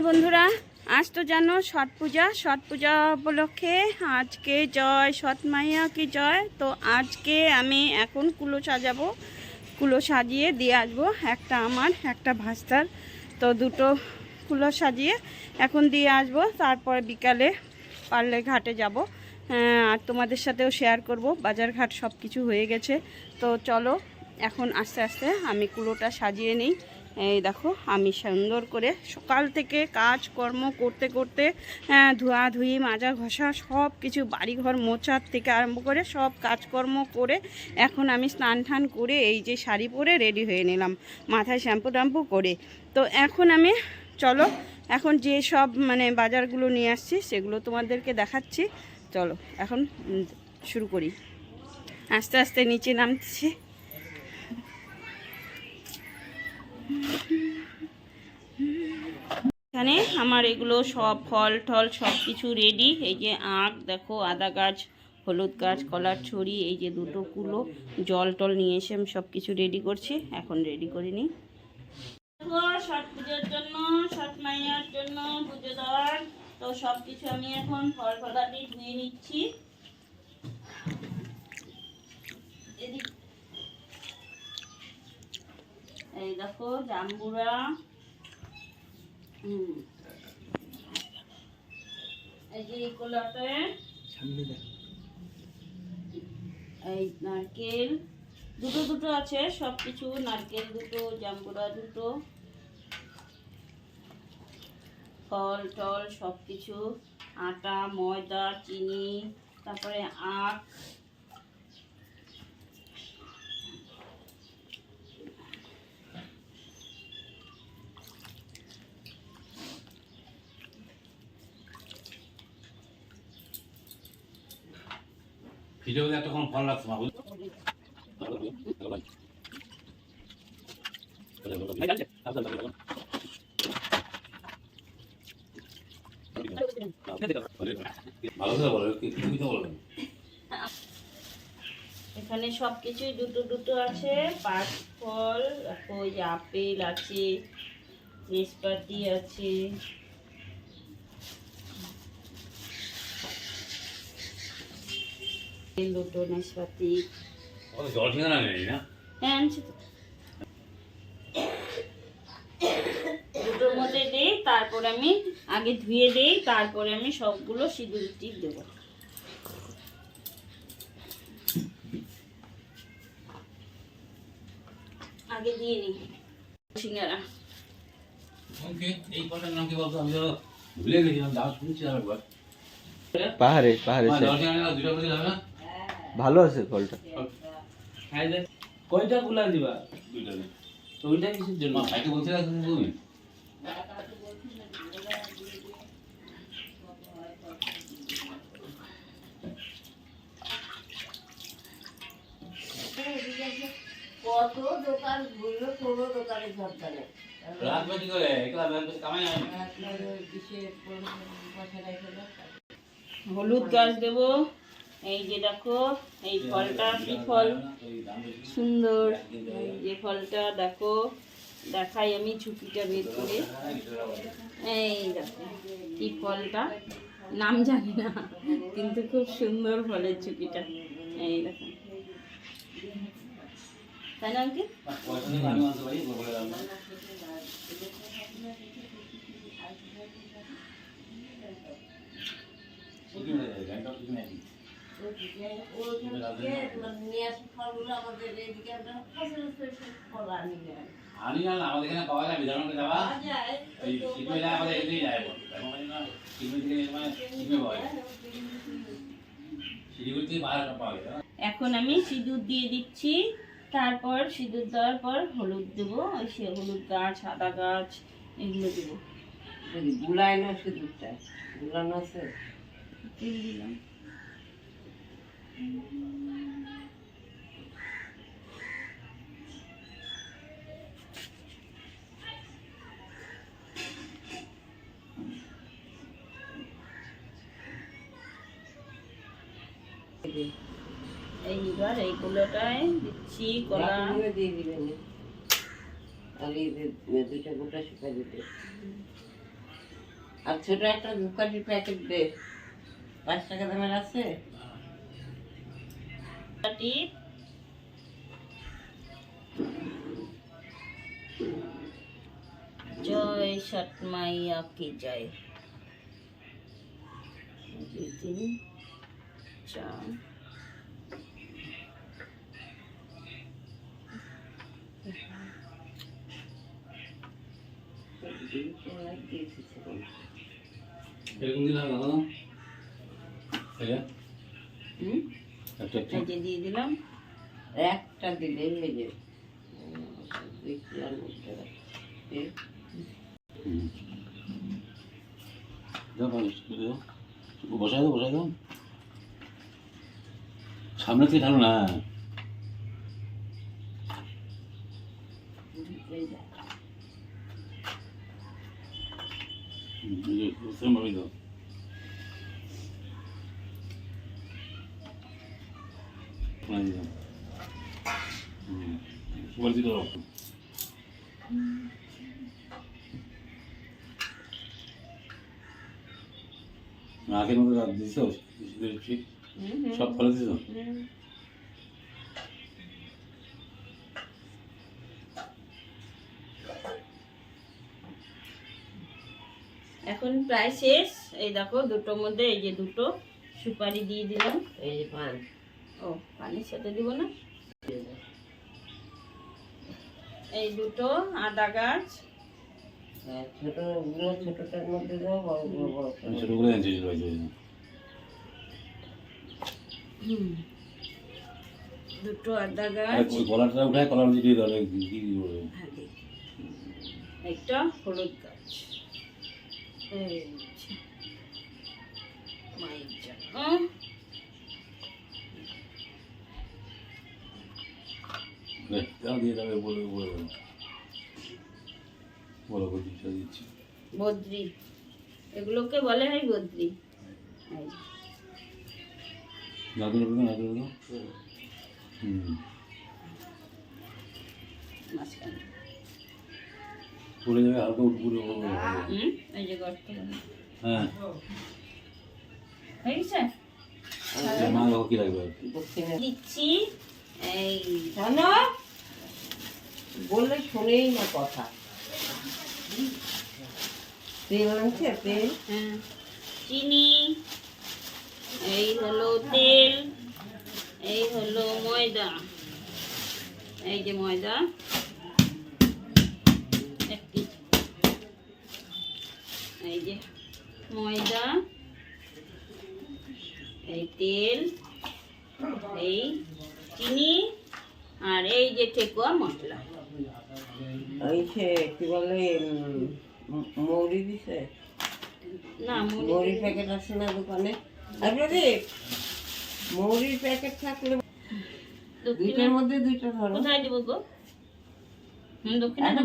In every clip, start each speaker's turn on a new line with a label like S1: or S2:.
S1: High বন্ধুরা, আজ তো জানো ছট পূজা। ছট পূজা উপলক্ষে আজকে জয়, ছট মাইয়া কি জয়? তো আজকে আমি এখন কুলো সাজাবো, কুলো সাজিয়ে দিয়ে আসব একটা আমার, একটা ভাস্তার। তো দুটো কুলো সাজিয়ে এখন দিয়ে আসব, তারপরে বিকালে পারলে ঘাটে যাব। আর তোমাদের সাথেও শেয়ার করব, বাজার ঘাট সব কিছু হয়ে গেছে। তো চলো, এখন আস্তে আস্তে আমি কুলোটা সাজিয়ে নিই। এই দেখো আমি সুন্দর করে সকাল থেকে কাজ কর্ম করতে করতে হ্যাঁ, ধোয়াধুয়ি মাজা ঘষা সব কিছু বাড়িঘর মোছার থেকে আরম্ভ করে সব কাজকর্ম করে এখন আমি স্নান টান করে এই যে শাড়ি পরে রেডি হয়ে নিলাম মাথায় শ্যাম্পু ট্যাম্পু করে। তো এখন আমি চলো এখন যে সব মানে বাজারগুলো নিয়ে আসছি সেগুলো তোমাদেরকে দেখাচ্ছি। চলো এখন শুরু করি। আস্তে আস্তে নিচে নামছি। এখানে আমার এগুলো সব ফল টল সব কিছু রেডি এই যে আখ, দেখো, আদা গাছ, হলুদ গাছ, কলার ছড়ি, এই যে দুটো কুলো, জল টল নিয়ে এসে আমি সব কিছু রেডি করছি। এখন রেডি করে নিই। পুজোর জন্য মাইয়ার জন্য পুজো দেওয়ার। তো সব কিছু আমি এখন ফল ফলাটি ধুয়ে নিচ্ছি। এই দেখো, জাম্বুরা এই যে এই কোলাতে এই নারকেল দুটো দুটো আছে সব কিছু নারকেল দুটো জাম্বুরা দুটো ফল টল সব কিছু আটা ময়দা চিনি তারপরে আখ
S2: এতক্ষণ বলো
S1: এখানে সব কিছুই দুটো দুটো আছে পাঁচ ফল আপেল আছে নেসপাতি আছে। দুটো নেসপাতি
S2: ও জল ঠিকানা নেই না।
S1: হ্যাঁ আনছি তো। দুটোর মধ্যে দিই তারপরে আমি আগে ধুয়ে দিই তারপরে আমি সবগুলো সিঁদুর টিপ দেবো। আগে দিয়ে নিই। সিঙ্গারা।
S2: এই ফলটার নাম কি বলতো? আমি তো ভুলে গেছিলাম দাম শুনছি আর
S3: পাহাড়ে পাহাড়ে
S2: দুটো করে না?
S3: ভালো আছে
S4: দে কয়টা গুলা দিবা
S2: দুইটা
S4: তো ওইটা কিসের জন্য?
S2: ভাইকে বলছিলে তুমি।
S5: কত দোকান ঘুরলো কোনো দোকানে ঝরটা নেই
S2: রাত বাজি করে একলা ব্যাংক কামাই
S1: হলুদ গাছ দেবো। এই যে দেখো এই ফলটা কি ফল। সুন্দর। এই যে ফলটা। দেখো দেখাই আমি ঝুঁকিটা বের করে। এই দেখো কি ফলটা? নাম জানি না কিন্তু খুব সুন্দর ফলের ঝুঁকিটা। এই দেখো। তাই না
S2: নিয়ে
S5: আনি না
S2: আমাদের এখানে পাওয়া যায়, বিধাননগরে যাওয়া। এই সিকিমে আমাদের এমনিই যায় এখন। এখন না, সিকিমে থেকে মানে সিকিমে পাওয়া যায়। শিলিগুড়ি থেকে বাইরে পাওয়া যায়,
S1: এখন আমি সিঁদুর দিয়ে দিচ্ছি তারপর সিঁদুর দেওয়ার পর হলুদ দেবো ওই সে হলুদ গাছ সাদা গাছ এগুলো দেবো
S5: গুলায় না সে দুধটা গুলানো আছে
S1: তেল দিলাম এইবার এইগুলোটায় দিচ্ছি কলা।
S5: দিয়ে দিবেন আর এই যে গোটা শুকা দিতে আর ছোট একটা ধূপকাঠির প্যাকেট দে। পাঁচ টাকা দামের আছে?
S1: টিপ জয় সৎ মাইয়া কি জয় দুই তিন চার
S2: এরকম দিলে হবে না তাই
S5: হুম?
S1: যে দিয়ে দিলাম।
S5: একটা দিলে হয়ে যাবে
S2: বসাই দাও বসাই দাও। সামনে থেকে ঢালো না। হুম, এই যে, সেরকমভাবেই দাও শোনাই দিলাম হুম সুপারি আগের মতো রাত দিছ সব ফলে দিছ
S1: এখন প্রায় শেষ। এই দেখো দুটোর মধ্যে এই যে দুটো সুপারি দিয়ে দিলাম।
S5: এই যে পান।
S1: ও পানির সাথে দিব না? এই দুটো আদা গাছ।
S5: হ্যাঁ, ছোটটার মধ্যে দাও বড় বড়
S2: ছোটগুলো এনেছি রয়েছে
S1: দুটো আদা গাছ।
S2: ওই উঠায় কলার মধ্যে দিয়ে দাও কি কি করবে
S1: হ্যাঁ, একটা হলুদ গাছ। এই জন্য
S2: দিয়ে দাও বলে বলে বলো বলছি দিচ্ছি।
S1: বদ্রি এগুলোকে বলে হয় বদ্রি।
S2: নাদুর উপরে নাদুর উপরে হুম।
S1: মাঝখানে।
S2: পড়ে যাবে হালকা উপরে
S1: এই যে গর্ত
S2: হ্যাঁ।
S1: হয়ে গেছে
S2: মা কি লাগবে।
S1: দিচ্ছি। এই।
S5: জানো? বললে শোনেই না কথা। তেল আনছে তেল?
S1: হ্যাঁ, চিনি। এই হলো তেল। এই হলো ময়দা। এই যে ময়দা। এক কেজি। এই যে ময়দা। এই তেল। এই চিনি আর এই যে ঠেকুয়া মশলা।
S5: ওই সে কি বলে মৌরি দিছে?
S1: না
S5: মৌরির প্যাকেট আছে না দোকানে? আর প্রদীপ মৌরির প্যাকেট থাকলে দুইটার মধ্যে দুইটা ধরো।
S1: কোথায় দেবো গো?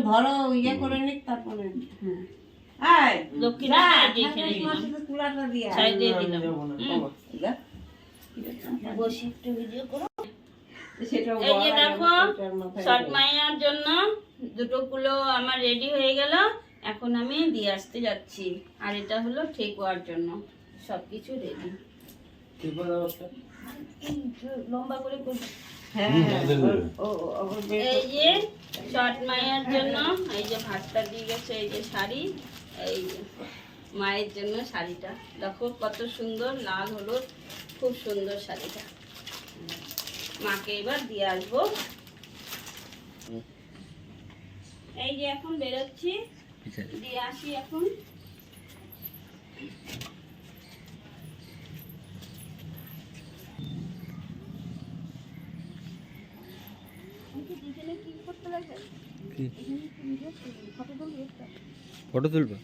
S5: ধরো ইয়ে করে নিক তারপরে
S1: হ্যাঁ। দক্ষিণে
S5: দিয়ে
S1: দিলাম। বসে একটু ভিডিও করো। এই যে দেখো শর্ট
S5: নেই।
S1: মাইয়ার জন্য দুটো কুলো আমার রেডি হয়ে গেল। এখন আমি দিয়ে আসতে যাচ্ছি। আর এটা হলো ঠেকুয়ার জন্য। সব কিছু রেডি লম্বা করে
S5: হ্যাঁ, ও- ওর
S1: এই যে শর্ট মায়ের জন্য এই যে ভাতটা দিয়ে গেছে এই যে শাড়ি এই যে মায়ের জন্য শাড়িটা। দেখো কত সুন্দর লাল হলুদ খুব সুন্দর শাড়িটা। মাকে এবার দিয়ে আসব। এই যে এখন বেরোচ্ছি। দিয়ে আসি এখন।
S3: ফটো তুলবা?